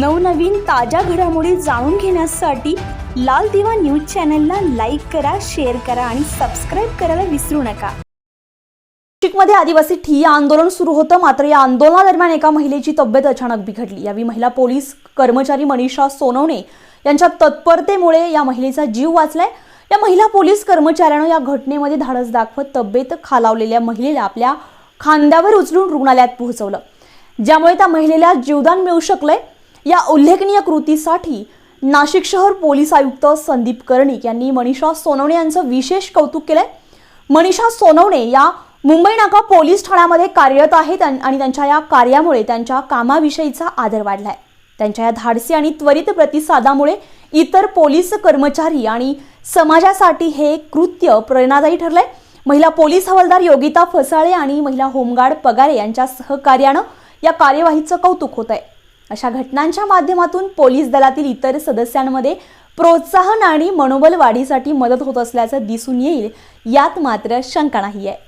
नवनवीन ताज्या घडामोडी जाणून घेण्यासाठी लाल दिवा न्यूज चॅनलला लाईक करा शेअर करा आणि सबस्क्राईब करायला विसरू नका. नाशिकमध्ये आदिवासी ठिय्या आंदोलन सुरू होतं. मात्र या आंदोलनादरम्यान एका महिलेची तब्येत अचानक बिघडली. यावेळी महिला पोलीस कर्मचारी मनीषा सोनवणे यांच्या तत्परतेमुळे या महिलेचा जीव वाचलाय. या महिला पोलीस कर्मचाऱ्यानं या घटनेमध्ये धाडस दाखवत तब्येत खालावलेल्या महिलेला आपल्या खांद्यावर उचलून रुग्णालयात पोहोचवलं. ज्यामुळे त्या महिलेला जीवदान मिळू शकलंय. या उल्लेखनीय कृतीसाठी नाशिक शहर पोलीस आयुक्त संदीप कर्णिक यांनी मनीषा सोनवणे यांचं विशेष कौतुक केलंय. मनीषा सोनवणे या मुंबई नाका पोलीस ठाण्यामध्ये कार्यरत आहेत आणि आणि त्यांच्या या कार्यामुळे त्यांच्या कामाविषयीचा आदर वाढलाय. त्यांच्या या धाडसी आणि त्वरित प्रतिसादामुळे इतर पोलीस कर्मचारी आणि समाजासाठी हे कृत्य प्रेरणादायी ठरलंय. महिला पोलीस हवालदार योगिता फसाळे आणि महिला होमगार्ड पगारे यांच्या सहकार्यानं या कार्यवाहीचं कौतुक होत आहे अशा घटनांच्या माध्यमातून पोलीस दलातील इतर सदस्यांमध्ये प्रोत्साहन आणि मनोबल वाढीसाठी मदत होत असल्याचं दिसून येईल. यात मात्र शंका नाही आहे.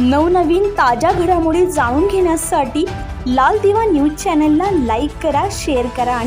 नवनवीन ताज्या घडामोडी जाणून घेण्यासाठी लाल दिवा न्यूज चॅनलला लाईक करा शेअर करा आणि